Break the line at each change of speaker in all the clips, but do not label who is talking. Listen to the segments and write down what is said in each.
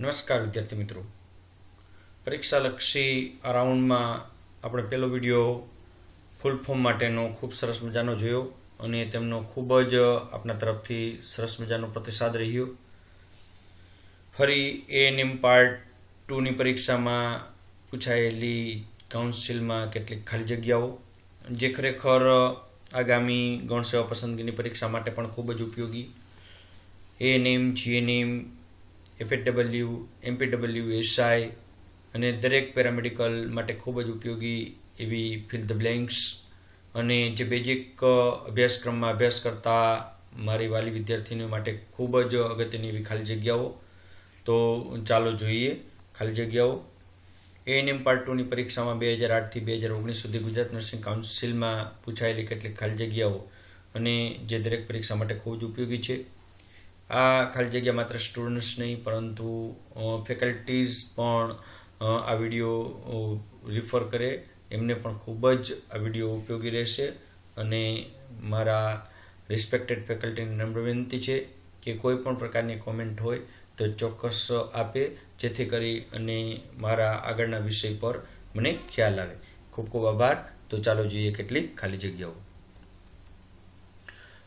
નમસ્કાર વિદ્યાર્થી મિત્રો. પરીક્ષાલક્ષી રાઉન્ડમાં આપણે પહેલો વીડિયો ફૂલ ફોર્મ માટેનો ખૂબ સરસ મજાનો જોયો અને તેમનો ખૂબ જ આપણા તરફથી સરસ મજાનો પ્રતિસાદ રહ્યો. ફરી એ એમ પાર્ટ ટુની પરીક્ષામાં પૂછાયેલી કાઉન્સિલમાં કેટલીક ખાલી જગ્યાઓ, જે ખરેખર આગામી ગૌણ સેવા પસંદગીની પરીક્ષા માટે પણ ખૂબ જ ઉપયોગી. એ ANM GNM FAW MPW SI અને દરેક પેરામેડિકલ માટે ખૂબ જ ઉપયોગી એવી ફિલ ધ બ્લેન્ક્સ અને જે બેઝિક અભ્યાસક્રમમાં અભ્યાસ કરતા મારી વાલી વિદ્યાર્થીનીઓ માટે ખૂબ જ અગત્યની એવી ખાલી જગ્યાઓ. તો ચાલો જોઈએ ખાલી જગ્યાઓ. એએનએમ પાર્ટ ટુની પરીક્ષામાં બે હજાર આઠથી બે હજાર ઓગણીસ સુધી ગુજરાત નર્સિંગ કાઉન્સિલમાં પૂછાયેલી કેટલીક ખાલી જગ્યાઓ અને જે દરેક પરીક્ષા માટે ખૂબ જ ઉપયોગી છે. આ ખાલી જગ્યા માત્ર સ્ટુડન્ટ્સ નહીં, પરંતુ ફેકલ્ટીઝ પણ આ વીડિયો રિફર કરે. એમને પણ ખૂબ જ આ વીડિયો ઉપયોગી રહેશે અને મારા રિસ્પેક્ટેડ ફેકલ્ટીની નમ્ર વિનંતી છે કે કોઈ પણ પ્રકારની કોમેન્ટ હોય તો ચોક્કસ આપે, જેથી કરી અને મારા આગળના વિષય પર મને ખ્યાલ આવે. ખૂબ ખૂબ આભાર. તો ચાલો જોઈએ કેટલી ખાલી જગ્યાઓ.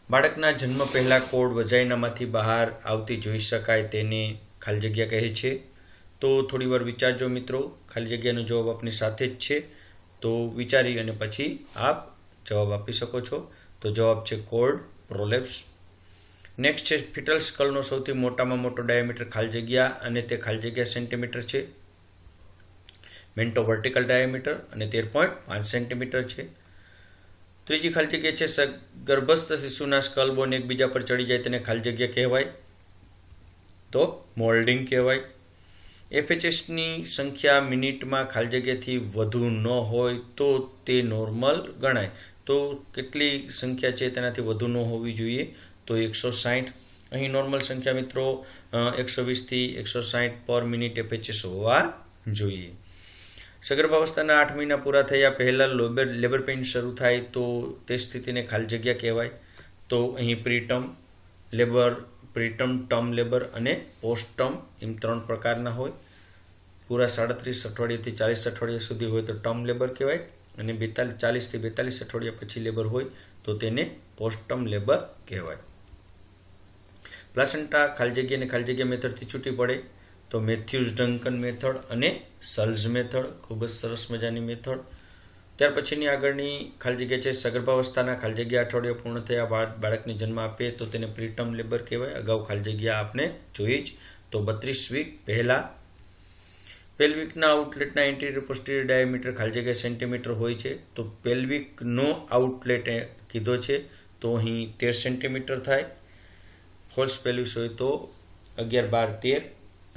બાળકના જન્મ પહેલાં કોડ વજાઈનામાંથી બહાર આવતી જોઈ શકાય તેને ખાલી જગ્યા કહે છે. તો થોડી વાર વિચારજો મિત્રો, ખાલી જગ્યાનો જવાબ આપની સાથે જ છે. તો વિચારી અને પછી આપ જવાબ આપી શકો છો. તો જવાબ છે કોડ પ્રોલેપ્સ. નેક્સ્ટ છે ફિટલ સ્કલનો સૌથી મોટામાં મોટો ડાયામીટર ખાલી જગ્યા અને તે ખાલી જગ્યા સેન્ટીમીટર છે. મેન્ટો વર્ટિકલ ડાયામીટર અને તેર પોઈન્ટ પાંચ સેન્ટીમીટર છે. ત્રીજી ખાલી જગ્યા છે ગર્ભસ્થ શિશુના સ્કલ બોન એકબીજા પર ચડી જાય તેને ખાલી જગ્યા કહેવાય. તો મોલ્ડિંગ કહેવાય. એફએચએસની સંખ્યા મિનિટમાં ખાલી જગ્યાથી વધુ ન હોય તો તે નોર્મલ ગણાય. તો કેટલી સંખ્યા છે તેનાથી વધુ ન હોવી જોઈએ તો એકસો સાઠ અહીં નોર્મલ સંખ્યા મિત્રો એકસો વીસથી એકસો સાઠ પર મિનિટ એફએચએસ હોવા જોઈએ. સગર્ભાવસ્થાના આઠ મહિના પૂરા થયા, પહેલાં લેબર લેબર પેઇન શરૂ થાય તો તે સ્થિતિને ખાલી જગ્યા કહેવાય. તો અહીં preterm labour preterm term labour અને પોસ્ટ ટર્મ એમ ત્રણ પ્રકારના હોય. પૂરા સાડત્રીસ અઠવાડિયાથી ચાલીસ અઠવાડિયા સુધી હોય તો ટર્મ લેબર કહેવાય અને બેતાલીસ ચાલીસથી બેતાલીસ અઠવાડિયા પછી લેબર હોય તો તેને પોસ્ટ ટર્મ લેબર કહેવાય. પ્લાસન્ટા ખાલી જગ્યા અને ખાલી જગ્યા મેથડથી છૂટી પડે. તો મેથ્યુઝ ડંકન મેથડ અને સલ્ઝ મેથડ, ખૂબ જ સરસ મજાની મેથડ. ત્યાર પછીની આગળની ખાલી જગ્યા છે સગર્ભાવસ્થાના. ખાલી જગ્યા અઠવાડિયા પૂર્ણ થયા બાદ બાળકને જન્મ આપે તો તેને પ્રીટર્મ લેબર કહેવાય. અગાઉ ખાલી જગ્યા આપને જોઈ જ. તો બત્રીસ વીક પહેલા. પેલ્વિકના આઉટલેટના એન્ટીરિયર પોસ્ટિરિયર ડાયામીટર ખાલી જગ્યા સેન્ટીમીટર હોય છે. તો પેલ્વિકનો આઉટલેટ કીધો છે તો અહીં તેર સેન્ટીમીટર થાય. ફોલ્સ પેલ્વિસ હોય તો અગિયાર બાર તેર.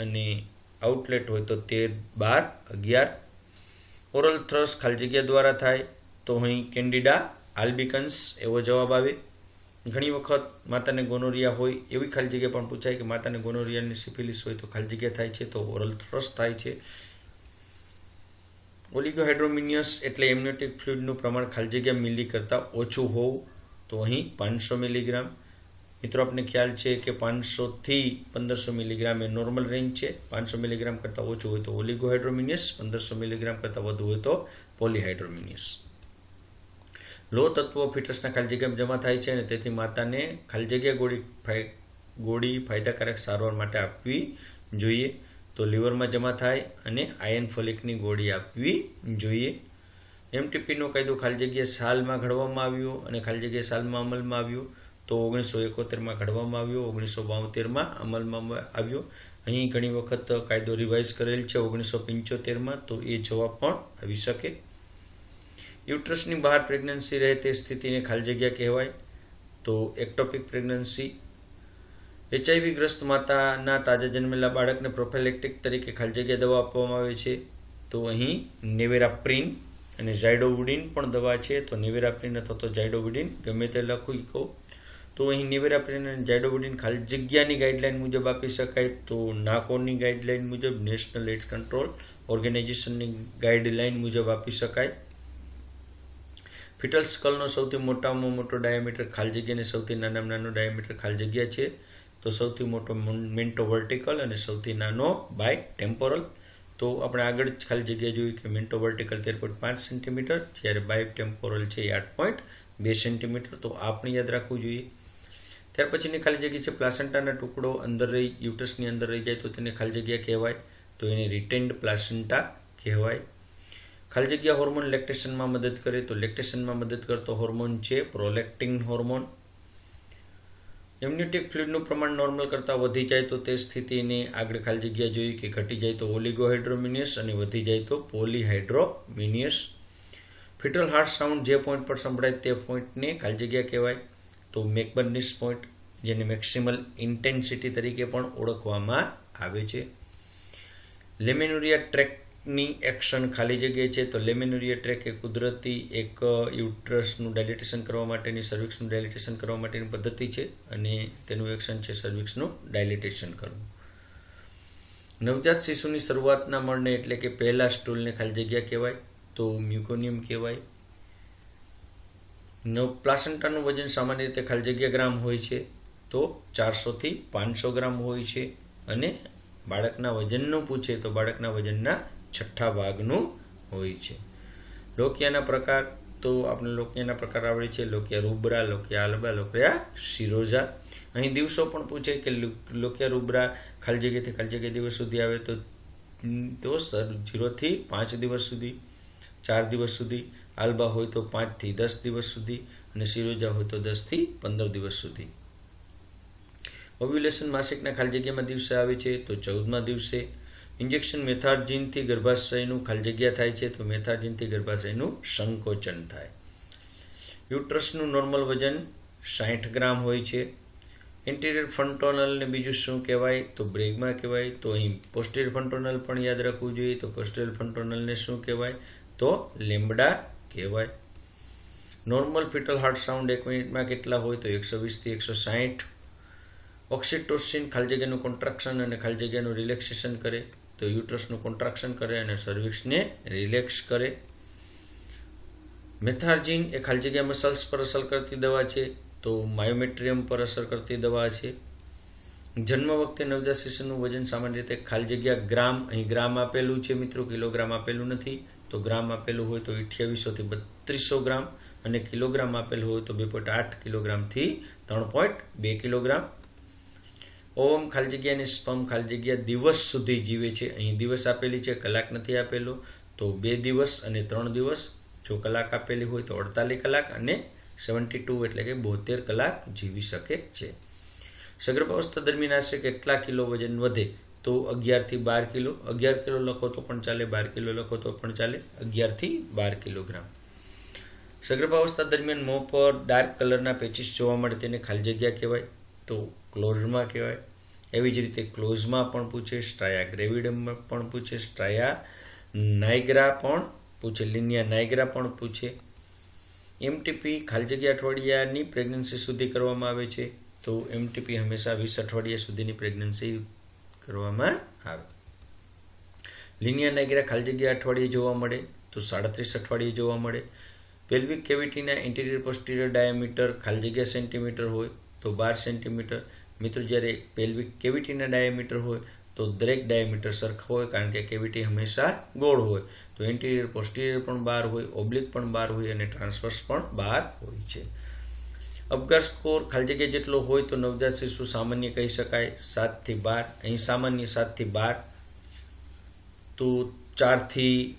અને આઉટલેટ હોય તો તેર બાર અગિયાર. ઓરલ થ્રસ ખાલી જગ્યા દ્વારા થાય તો અહીં કેન્ડિડા આલ્બિકન્સ એવો જવાબ આવે. ઘણી વખત માતાને ગોનોરિયા હોય એવી ખાલી જગ્યા પણ પૂછાય કે માતાને ગોનોરિયાની સિફિલિસ હોય તો ખાલી જગ્યા થાય છે તો ઓરલ થ્રસ થાય છે. ઓલિગોહાઇડ્રોમિનિયસ એટલે એમ્નિયોટિક ફ્લુઇડનું પ્રમાણ ખાલી જગ્યા મિલી કરતાં ઓછું હોવું તો અહીં પાંચસો મિલીગ્રામ મિત્રો, આપને ખ્યાલ છે કે પાંચસોથી પંદરસો મિલીગ્રામ એ નોર્મલ રેન્જ છે. પાંચસો મિલીગ્રામ કરતાં ઓછું હોય તો ઓલિગોહાઇડ્રોમિનિયસ પંદરસો મિલીગ્રામ કરતાં વધુ હોય તો પોલીહાઇડ્રોમિનિયસ લો તત્વો ફિટસના ખાલી જગ્યામાં જમા થાય છે અને તેથી માતાને ખાલી જગ્યા ગોળી ગોળી ફાયદાકારક સારવાર માટે આપવી જોઈએ. તો લીવરમાં જમા થાય અને આયન ફોલિકની ગોળી આપવી જોઈએ. એમટીપીનો કાયદો ખાલી જગ્યાએ સાલમાં ઘડવામાં આવ્યો અને ખાલી જગ્યાએ સાલમાં અમલમાં આવ્યો. તો ઓગણીસો એકોતેરમાં ઘડવામાં આવ્યો, ઓગણીસો બાવતેરમાં અમલમાં આવ્યો. અહીં ઘણી વખત કાયદો રિવાઇઝ કરેલ છે ઓગણીસો પંચોતેરમાં, તો એ જવાબ પણ આવી શકે. યુટ્રસની બહાર પ્રેગ્નન્સી રહે તે સ્થિતિને ખાલી જગ્યા કહેવાય. તો એક્ટોપિક પ્રેગ્નન્સી એચઆઈવી ગ્રસ્ત માતાના તાજા જન્મેલા બાળકને પ્રોફેલેક્ટિક તરીકે ખાલી જગ્યા દવા આપવામાં આવે છે. તો અહીં નેવેરાપ્રિન અને ઝાયડોવુડિન પણ દવા છે. તો નેવેરાપ્રિન અથવા તો ઝાયડોવુડિન ગમે તે લખી કહો. તો અહીં નિવેરાપ્રિન અને ઝાયડોવુડિન ખાલી જગ્યાની ગાઈડલાઇન મુજબ આપી શકાય તો નાકોની ગાઈડલાઇન મુજબ નેશનલ એડ્સ કંટ્રોલ ઓર્ગેનાઇઝેશનની ગાઈડલાઇન મુજબ આપી શકાય. ફિટલ સ્કલનો સૌથી મોટામાં મોટો ડાયામીટર ખાલી જગ્યા અને સૌથી નાનામાં નાનો ડાયામીટર ખાલી જગ્યા છે. તો સૌથી મોટો મિન્ટો વર્ટિકલ અને સૌથી નાનો બાય ટેમ્પોરલ તો આપણે આગળ ખાલી જગ્યા જોયું કે મિન્ટો વર્ટિકલ તેર પોઈન્ટ પાંચ સેન્ટીમીટર જ્યારે બાય ટેમ્પોરલ છે એ આઠ પોઈન્ટ બે સેન્ટીમીટર તો આપણે યાદ રાખવું જોઈએ. ત્યાર પછીની ખાલી જગ્યા છે પ્લાસેન્ટાના ટુકડો, અંદર રહી યુટસની અંદર રહી જાય તો તેને ખાલી જગ્યા કહેવાય. તો એને રિટેન્ડ પ્લાસેન્ટા કહેવાય. ખાલી જગ્યા હોર્મોન લેક્ટેશનમાં મદદ કરે તો લેક્ટેશનમાં મદદ કરતો હોર્મોન છે પ્રોલેક્ટિન હોર્મોન એમ્યુટિક ફ્લુઇડનું પ્રમાણ નોર્મલ કરતાં વધી જાય તો તે સ્થિતિને આગળ ખાલી જગ્યા જોઈ કે ઘટી જાય તો ઓલિગોહાઇડ્રોમિનિયસ અને વધી જાય તો પોલીહાઇડ્રોમિનિયસ ફિટલ હાર્ટ સાઉન્ડ જે પોઈન્ટ પર સંભળાય તે પોઈન્ટને ખાલી જગ્યા કહેવાય. તો મેકબર્નિસ પોઈન્ટ, જેને મેક્સિમલ ઇન્ટેન્સિટી તરીકે પણ ઓળખવામાં આવે છે. લેમિનુરિયા ટ્રેકની એક્શન ખાલી જગ્યાએ છે, તો લેમિનુરિયા ટ્રેક એ કુદરતી એક યુટ્રસનું ડાયલિટેશન કરવા માટેની સર્વિક્સનું ડાયલિટેશન કરવા માટેની પદ્ધતિ છે, અને તેનું એક્શન છે સર્વિક્સનું ડાયલિટેશન કરવું. નવજાત શિશુની શરૂઆતના મળને એટલે કે પહેલા સ્ટૂલને ખાલી જગ્યા કહેવાય, તો મ્યુકોનિયમ કહેવાય પ્લાસન્ટાનું વજન સામાન્ય રીતે ખાલી જગ્યા ગ્રામ હોય છે, તો ચારસોથી પાંચસો ગ્રામ હોય છે. અને બાળકના વજનનું પૂછે તો બાળકના વજનના છઠ્ઠા ભાગનું હોય છે. લોકિયાના પ્રકાર તો આપણે લોકિયાના પ્રકાર આવડે છે, લોકિયા રૂબરા, લોકિયા આલબા, લોકિયા શિરોઝા. અહીં દિવસો પણ પૂછે કે લોકિયા રૂબરા ખાલી જગ્યાથી ખાલી જગ્યા દિવસ સુધી આવે તો તો જીરોથી પાંચ દિવસ સુધી, ચાર દિવસ સુધી. આલ્બા હોય તો પાંચથી દસ દિવસ સુધી અને શિરોજા હોય તો દસથી પંદર દિવસ સુધી. ઓવ્યુલેશન માસિકના ખાલી જગ્યામાં દિવસે આવે છે તો ચૌદમાં દિવસે. ઇન્જેક્શન મેથાર્જિનથી ગર્ભાશયનું ખાલી જગ્યા થાય છે તો મેથાર્જિનથી ગર્ભાશયનું સંકોચન થાય. યુટ્રસનું નોર્મલ વજન સાઠ ગ્રામ હોય છે. ઇન્ટિરિયર ફંટોનલને બીજું શું કહેવાય? તો બ્રેગમાં કહેવાય. તો અહીં પોસ્ટિરિયર ફંટોનલ પણ યાદ રાખવું જોઈએ. તો પોસ્ટિરિયર ફંટોનલને શું કહેવાય? તો લેમ્બડા કહેવાય. નોર્મલ ફિટલ હાર્ટ સાઉન્ડ એક મિનિટમાં કેટલા હોય તો એકસો વીસથી એકસો સાહીઠ. ઓક્સિટોસિન ખાલી જગ્યાનું કોન્ટ્રાક્શન અને ખાલી જગ્યાનું રિલેક્સેશન કરે તો યુટ્રસનું કોન્ટ્રાક્શન કરે અને સર્વિક્સને રિલેક્સ કરે. મેથાર્જિન એ ખાલી જગ્યા મસલ્સ પર અસર કરતી દવા છે તો માયોમેટ્રિયમ પર અસર કરતી દવા છે. જન્મ વખતે નવજાત શિશુનું વજન સામાન્ય રીતે ખાલી જગ્યા ગ્રામ, અહીં ગ્રામ આપેલું છે મિત્રો, કિલોગ્રામ આપેલું નથી. તો ગ્રામ આપેલું હોય તો અઠ્યાવીસોથી બત્રીસો ગ્રામ અને કિલોગ્રામ આપેલું હોય તો બે પોઈન્ટ આઠ કિલોગ્રામથી ત્રણ પોઈન્ટ બે કિલોગ્રામ. ઓમ ખાલી જગ્યા અને સ્પમ ખાલી જગ્યા દિવસ સુધી જીવે છે. અહીં દિવસ આપેલી છે, કલાક નથી આપેલો. તો બે દિવસ અને ત્રણ દિવસ. જો કલાક આપેલી હોય તો અડતાલીસ કલાક અને સેવન્ટી ટુ એટલે કે બોતેર કલાક જીવી શકે છે. સગર્ભાવસ્થા દરમિયાન આશરે કેટલા કિલો વજન વધે? તો અગિયારથી બાર કિલો, અગિયાર કિલો લખો તો પણ ચાલે, બાર કિલો લખો તો પણ ચાલે અગિયારથી બાર કિલોગ્રામ. સગર્ભાવસ્થા દરમિયાન મોં પર ડાર્ક કલરના પેચીસ જોવા મળે તેને ખાલી જગ્યા કહેવાય, તો ક્લોઝમાં કહેવાય. એવી જ રીતે ક્લોઝમાં પણ પૂછે, સ્ટ્રાયા ગ્રેવિડમમાં પણ પૂછે, સ્ટ્રાયા નાઇગ્રા પણ પૂછે, લિનિયા નાઇગ્રા પણ પૂછે. એમટીપી ખાલી જગ્યા અઠવાડિયાની પ્રેગ્નન્સી સુધી કરવામાં આવે છે, તો એમટીપી હંમેશા વીસ અઠવાડિયા સુધીની પ્રેગ્નન્સી કરવામાં આવે. લિનિયર નાઇગ્રા ખાલી જગ્યા અઠવાડિયે જોવા મળે, તો સાડત્રીસ અઠવાડિયે જોવા મળે. પેલ્વિક કેવિટીના ઇન્ટિરિયર પોસ્ટિરિયર ડાયામીટર ખાલી જગ્યા સેન્ટીમીટર હોય, તો બાર સેન્ટીમીટર. મિત્રો, જ્યારે પેલ્વિક કેવિટીના ડાયામીટર હોય, તો દરેક ડાયામીટર સરખા હોય, કારણ કે કેવિટી હંમેશા ગોળ હોય. તો ઇન્ટિરિયર પોસ્ટિરિયર પણ બાર હોય, ઓબ્લિક પણ બાર હોય, અને ટ્રાન્સવર્સ પણ બાર હોય છે. અપઘાત સ્કોર ખાલી જગ્યા જેટલો હોય તો નવજાત શિશુ સામાન્ય કહી શકાય સાતથી બાર. અહીં સામાન્ય સાતથી બાર. તો ચારથી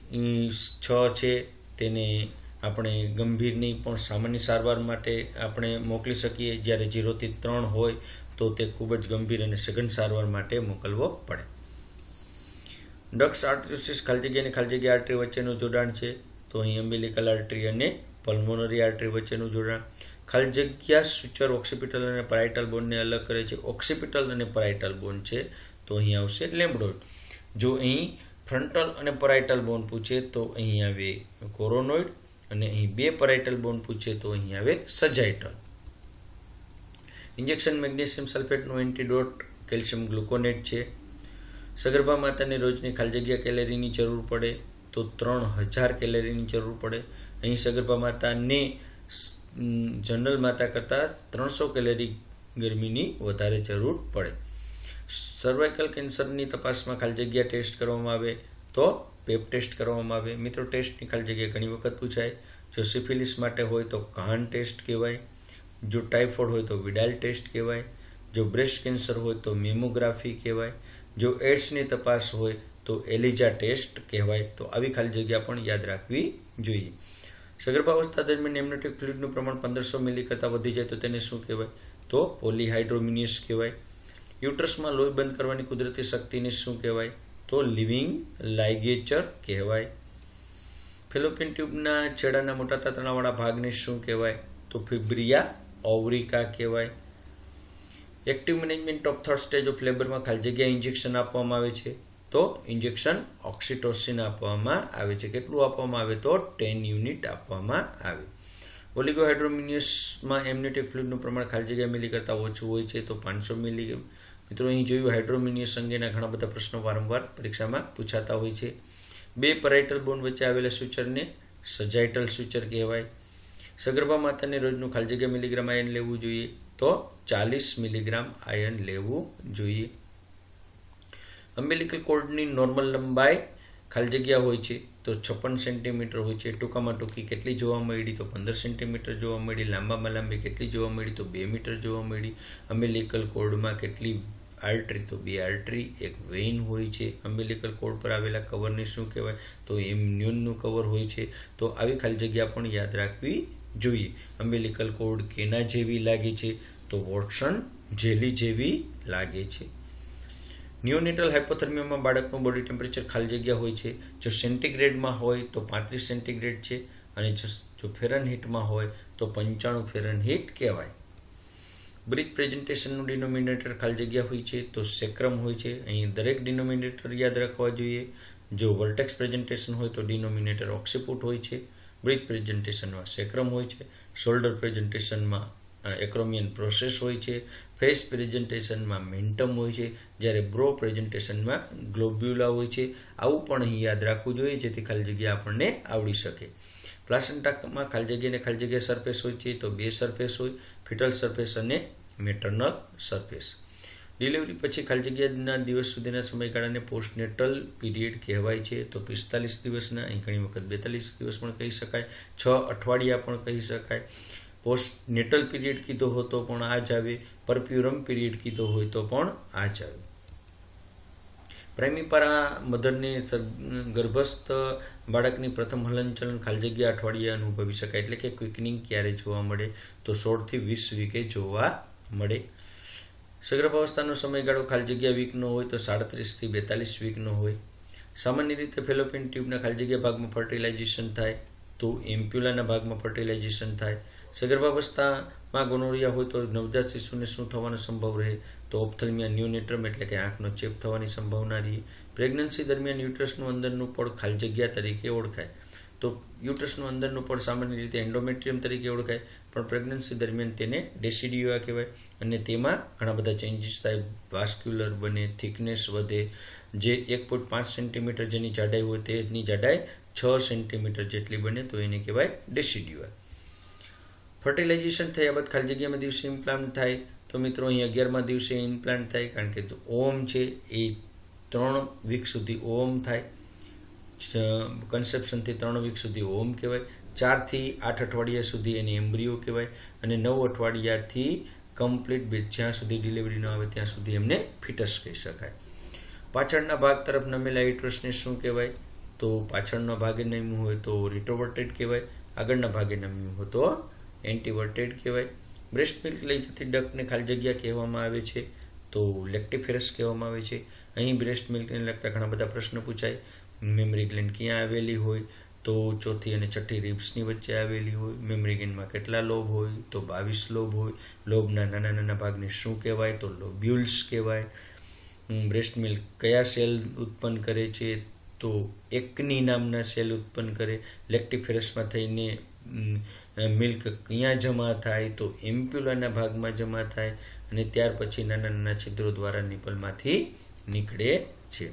છ છે. તેને આપણે ગંભીરની પણ સામાન્ય સારવાર માટે આપણે મોકલી શકીએ. જ્યારે જીરોથી ત્રણ હોય તો તે ખૂબ જ ગંભીર અને સઘન સારવાર માટે મોકલવો પડે. ડક્સ આર્ટરીસિસ ખાલી જગ્યા અને ખાલી જગ્યા આર્ટરી વચ્ચેનું જોડાણ છે. તો અહીં અમ્બિલિકલ આર્ટરી અને પલ્મોનરી આર્ટરી વચ્ચેનું જોડાણ. ખાલી જગ્યા સ્વિચર ઓક્સિપિટલ અને પરાઇટલ બોનને અલગ કરે છે. ઓક્સિપિટલ અને પરાઇટલ બોન છે, તો અહીં આવશે લેમ્બડોઇડ જો અહીં ફ્રન્ટલ અને પરાઇટલ બોન પૂછે, તો અહીં આવે કોરોનોઇડ અને અહીં બે પરાઇટલ બોન પૂછે, તો અહીં આવે સજાઇટલ. ઇન્જેક્શન મેગ્નેશિયમ સલ્ફેટનું એન્ટીડોટ કેલ્શિયમ ગ્લુકોનેટ છે. સગર્ભા માતાને રોજની ખાલી જગ્યા કેલેરીની જરૂર પડે, તો ત્રણ હજાર કેલેરીની જરૂર પડે. અહીં સગર્ભા માતાને જનરલ માતા કરતાં ત્રણસો કેલેરી ગરમીની વધારે જરૂર પડે. સર્વાઇકલ કેન્સરની તપાસમાં ખાલી જગ્યા ટેસ્ટ કરવામાં આવે તો પેપ ટેસ્ટ કરવામાં આવે. મિત્રો ટેસ્ટની ખાલી જગ્યા ઘણી વખત પૂછાય. જો સિફિલિસ માટે હોય તો કાન ટેસ્ટ કહેવાય. જો ટાઇફોઇડ હોય તો વિડાલ ટેસ્ટ કહેવાય. જો બ્રેસ્ટ કેન્સર હોય તો મેમોગ્રાફી કહેવાય. જો એડ્સની તપાસ હોય તો એલિજા ટેસ્ટ કહેવાય. તો આવી ખાલી જગ્યા પણ યાદ રાખવી જોઈએ. સગર્ભાવસ્થા દરમિયાન એમનેટિક ફ્લુઇડનું પ્રમાણ પંદરસો મિલી કરતાં વધી જાય તો તેને શું કહેવાય? તો પોલીહાઇડ્રોમિનિયસ કહેવાય. યુટ્રસમાં લોહી બંધ કરવાની કુદરતી શક્તિને શું કહેવાય? તો લિવિંગ લાઇગેચર કહેવાય. ફેલોપિયન ટ્યુબના છેડાના મોટા તાતણાવાળા ભાગને શું કહેવાય? તો ફિબ્રિયા ઓવરિકા કહેવાય. Active management of third stage of લેબરમાં ખાલી જગ્યા ઇન્જેક્શન આપવામાં આવે છે. તો ઇન્જેક્શન ઓક્સિટોસિન આપવામાં આવે છે. કેટલું આપવામાં આવે તો ટેન યુનિટ આપવામાં આવે. ઓલિગોહાઇડ્રોમિનિયસમાં એમનેટિક ફ્લુઇડનું પ્રમાણ ખાલી જગ્યા મિલી કરતાં ઓછું હોય છે તો પાંચસો મિલી મિત્રો, અહીં જોયું હાઇડ્રોમિનિયસ અંગેના ઘણા બધા પ્રશ્નો વારંવાર પરીક્ષામાં પૂછાતા હોય છે. બે પરાઇટલ બોન વચ્ચે આવેલા સૂચરને સજાઇટલ સૂચર કહેવાય. સગર્ભા માતાને રોજનું ખાલી જગ્યા મિલીગ્રામ આયન લેવું જોઈએ તો ચાલીસ મિલીગ્રામ આયન લેવું જોઈએ. અમ્બેલિકલ કોર્ડની નોર્મલ લંબાઈ ખાલી જગ્યા હોય છે તો છપ્પન સેન્ટીમીટર હોય છે. ટૂંકામાં ટૂંકી કેટલી જોવા મળી તો પંદર સેન્ટીમીટર જોવા મળી. લાંબામાં લાંબી કેટલી જોવા મળી તો બે મીટર જોવા મળી. અમ્બેલિકલ કોર્ડમાં કેટલી આર્ટરી તો બે આર્ટરી એક વેઇન હોય છે. અમ્બેલિકલ કોર્ડ પર આવેલા કવરને શું કહેવાય? તો ઇમ્યુનનું કવર હોય છે. તો આવી ખાલી જગ્યા પણ યાદ રાખવી જોઈએ. અમ્બેલિકલ કોર્ડ કેના જેવી લાગે છે? તો વોટસન જેલી જેવી લાગે છે. નિયોનેટલ હાઇપોથર્મિયામાં બાળકનું બોડી ટેમ્પરેચર ખાલી જગ્યા હોય છે. જો સેન્ટીગ્રેડમાં હોય તો પાંત્રીસ સેન્ટીગ્રેડ છે અને જો ફેરનહીટમાં હોય તો પંચાણું ફેરનહીટ કહેવાય. બ્રિજ પ્રેઝન્ટેશનનું ડિનોમિનેટર ખાલી જગ્યા હોય છે તો સેક્રમ હોય છે. અહીં દરેક ડિનોમિનેટર યાદ રાખવા જોઈએ. જો વર્ટેક્સ પ્રેઝન્ટેશન હોય તો ડિનોમિનેટર ઓક્સિપુટ હોય છે. બ્રિજ પ્રેઝન્ટેશનમાં સેક્રમ હોય છે. શોલ્ડર પ્રેઝન્ટેશનમાં એક્રોમિયન પ્રોસેસ હોય છે. ફેસ પ્રેઝન્ટેશનમાં મેન્ટમ હોય છે. જ્યારે બ્રો પ્રેઝન્ટેશનમાં ગ્લોબ્યુલા હોય છે. આવું પણ અહીં યાદ રાખવું જોઈએ, જેથી ખાલી જગ્યા આપણને આવડી શકે. પ્લાસન્ટામાં ખાલી જગ્યાને ખાલી જગ્યા સરફેસ હોય છે, તો બે સરફેસ હોય ફિટલ સરફેસ અને મેટર્નલ સરફેસ ડિલિવરી પછી ખાલી જગ્યાના દિવસ સુધીના સમયગાળાને પોસ્ટનેટલ પીરિયડ કહેવાય છે. તો પિસ્તાલીસ દિવસના, અહીં ઘણી વખત બેતાલીસ દિવસ પણ કહી શકાય. છ અઠવાડિયા પણ કહી શકાય. પોસ્ટ નેટલ પીરિયડ કીધો હોય તો પણ આ જ આવે પરપ્યુરમ પીરિયડ કીધો હોય તો પણ આ જ આવે. પ્રેમીપારા મધરને ગર્ભસ્થ બાળકની પ્રથમ હલનચલન ખાલી જગ્યા અઠવાડિયા અનુભવી શકાય, એટલે કે ક્વિકનિંગ ક્યારે જોવા મળે તો સોળથી વીસ વીકે જોવા મળે. સગર્ભાવસ્થાનો સમયગાળો ખાલી જગ્યા વીકનો હોય તો સાડત્રીસથી બેતાલીસ વીકનો હોય. સામાન્ય રીતે ફેલોપિન ટ્યુબના ખાલી જગ્યા ભાગમાં ફર્ટિલાઇઝેશન થાય તો એમ્પ્યુલાના ભાગમાં ફર્ટિલાઇઝેશન થાય. સગર્ભાવસ્થામાં ગોનોરિયા હોય તો નવજાત શિશુને શું થવાનો સંભવ રહે? તો ઓપ્થલમિયા ન્યુનેટ્રમ એટલે કે આંખનો ચેપ થવાની સંભાવના રહી. પ્રેગ્નન્સી દરમિયાન યુટ્રસનું અંદરનું પડ ખાલી જગ્યા તરીકે ઓળખાય. તો યુટ્રસનું અંદરનું પડ સામાન્ય રીતે એન્ડોમેટ્રિયમ તરીકે ઓળખાય, પણ પ્રેગ્નન્સી દરમિયાન તેને ડેસિડિયોઆ કહેવાય. અને તેમાં ઘણા બધા ચેન્જીસ થાય. વાસ્ક્યુલર બને, થિકનેસ વધે. જે એક પોઈન્ટ પાંચ સેન્ટીમીટર જેની જાડાઈ હોય તેની જાડાઈ છ સેન્ટીમીટર જેટલી બને, તો એને કહેવાય ડેસિડિયોઆ. ફર્ટિલાઇઝેશન થયા બાદ ખાલી જગ્યામાં દિવસે ઇમ્પ્લાન્ટ થાય. તો મિત્રો અહીં અગિયારમાં દિવસે ઇમ્પ્લાન્ટ થાય, કારણ કે ઓમ છે, એ ત્રણ વીક સુધી ઓમ થાય. કન્સેપ્શનથી ત્રણ વીક સુધી ઓમ કહેવાય. ચારથી આઠ અઠવાડિયા સુધી એને એમ્બ્રિયો કહેવાય. અને નવ અઠવાડિયાથી કમ્પ્લીટ જ્યાં સુધી ડિલિવરી ન આવે ત્યાં સુધી એમને ફિટસ કહી શકાય. પાછળના ભાગ તરફ નમેલા યુટ્રસને શું કહેવાય? તો પાછળનો ભાગે નમ્યું હોય તો રિટોવર્ટેડ કહેવાય. આગળના ભાગે નમ્યું હોય તો એન્ટીવર્ટેડ કહેવાય. બ્રેસ્ટ મિલ્ક લઈ જતી ડકને ખાલી જગ્યા કહેવામાં આવે છે તો લેક્ટિફેરસ કહેવામાં આવે છે. અહીં બ્રેસ્ટ મિલ્કને લગતા ઘણા બધા પ્રશ્ન પૂછાય. મેમરી ગ્લેન્ડ ક્યાં આવેલી હોય? તો ચોથી અને છઠ્ઠી રિબ્સની વચ્ચે આવેલી હોય. મેમરી ગ્લેન્ડમાં કેટલા લોબ હોય? તો બાવીસ લોબ હોય. લોબના નાના નાના ભાગને શું કહેવાય? તો લોબ્યુલ્સ કહેવાય. બ્રેસ્ટ મિલ્ક કયા સેલ ઉત્પન્ન કરે છે? તો એકની નામના સેલ ઉત્પન્ન કરે. લેક્ટિફેરસમાં થઈને મિલ્ક ક્યાં જમા થાય તો એમ્પ્યુલાના ભાગમાં જમા થાય અને ત્યાર પછી નાના નાના છિદ્રો દ્વારા નિપલમાંથી નીકળે છે.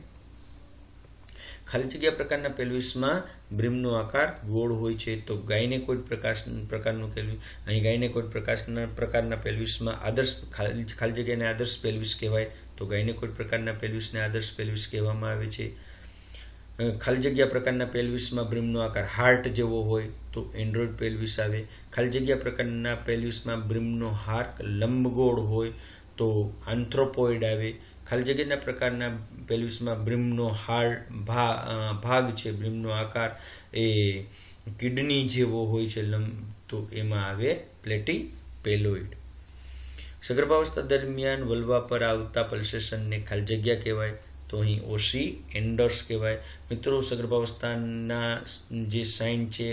ખાલી જગ્યા પ્રકારના પેલ્વિસમાં બ્રિમનો આકાર ગોળ હોય છે તો ગાયને કોઈ પ્રકાશ, પ્રકારનું પેલ્વિસ અહીં ગાયને કોઈ પ્રકાશના, પ્રકારના પેલ્વિસમાં આદર્શ ખાલી ખાલી જગ્યાને આદર્શ પેલ્વિસ કહેવાય તો ગાયને કોઈ પ્રકારના પેલ્વિસને આદર્શ પેલ્વિસ કહેવામાં આવે છે. ખાલી જગ્યા પ્રકારના પેલ્વિસમાં બ્રિમનો આકાર હાર્ટ જેવો હોય તો એન્ડ્રોઇડ પેલ્વિસ આવે. ખાલી જગ્યા પ્રકારના પેલ્વિસમાં બ્રિમનો હાર્ક લંબગોળ હોય તો આન્થ્રોપોઇડ આવે. ખાલી જગ્યાના પ્રકારના પેલ્વિસમાં બ્રિમનો હાર ભાગ છે બ્રિમનો આકાર એ કિડની જેવો હોય છે, લંબ, તો એમાં આવે પ્લેટી પેલોઇડ સગર્ભાવસ્થા દરમિયાન વલ્વા પર આવતા પલ્સેશનને ખાલી જગ્યા કહેવાય. તો અહીં ઓસી એન્ડર્સ કહેવાય. મિત્રો, સગર્ભાવસ્થાના જે સાઇન છે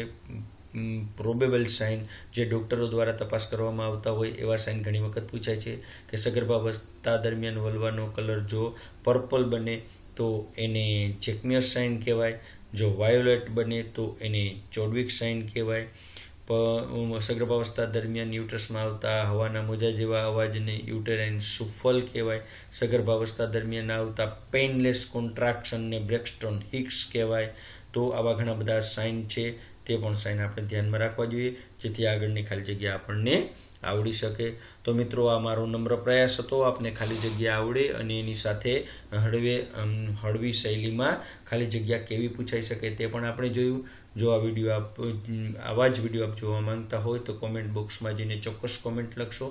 પ્રોબેબલ સાઇન જે ડૉક્ટરો દ્વારા તપાસ કરવામાં આવતા હોય, એવા સાઇન ઘણી વખત પૂછાય છે કે સગર્ભાવસ્થા દરમિયાન વલવાનો કલર જો પર્પલ બને, તો એને ચેકમિયર સાઇન કહેવાય. જો વાયોલેટ બને, તો એને ચોડવિક સાઇન કહેવાય. સગર્ભાવસ્થા દરમિયાન યુટ્રસમાં આવતા હવાના મોજા જેવા અવાજને યુટેરાઇન સુફલ કહેવાય. સગર્ભાવસ્થા દરમિયાન આવતા પેઇનલેસ કોન્ટ્રાક્શનને બ્રેકસ્ટોન હિક્સ કહેવાય. તો આવા ઘણા બધા સાઇન છે, તે પણ સાઇન આપણે ધ્યાનમાં રાખવા જોઈએ. જેથી આગળની ખાલી જગ્યા આપણને આવડી શકે? તો મિત્રો, આ મારો નમ્ર પ્રયાસ હતો. આપને ખાલી જગ્યા આવડે અને એની સાથે હળવે હળવી શૈલીમાં ખાલી જગ્યા કેવી પૂછાઈ શકે તે પણ આપણે જોયું. જો આ વીડિયો આપ, આવા જ વીડિયો આપ જોવા માંગતા હોય તો કોમેન્ટ બોક્સમાં જઈને ચોક્કસ કોમેન્ટ લખશો.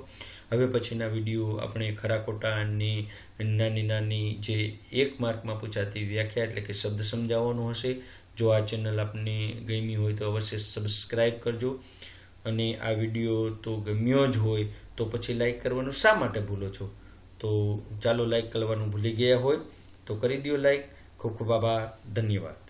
હવે પછીના વીડિયો આપણે ખરાકોટાની નાની નાની જે એક માર્કમાં પૂછાતી વ્યાખ્યા એટલે કે શબ્દ સમજાવવાનું હશે. જો આ ચેનલ આપને ગમી હોય તો અવશ્ય સબસ્ક્રાઈબ કરજો. અને આ વીડિયો તો ગમ્યો જ હોય, તો પછી લાઈક કરવાનું શા માટે ભૂલો છો? તો ચાલો લાઈક કરવાનું ભૂલી ગયા હોય, તો કરી દો લાઈક ખૂબ ખૂબ આભાર, ધન્યવાદ.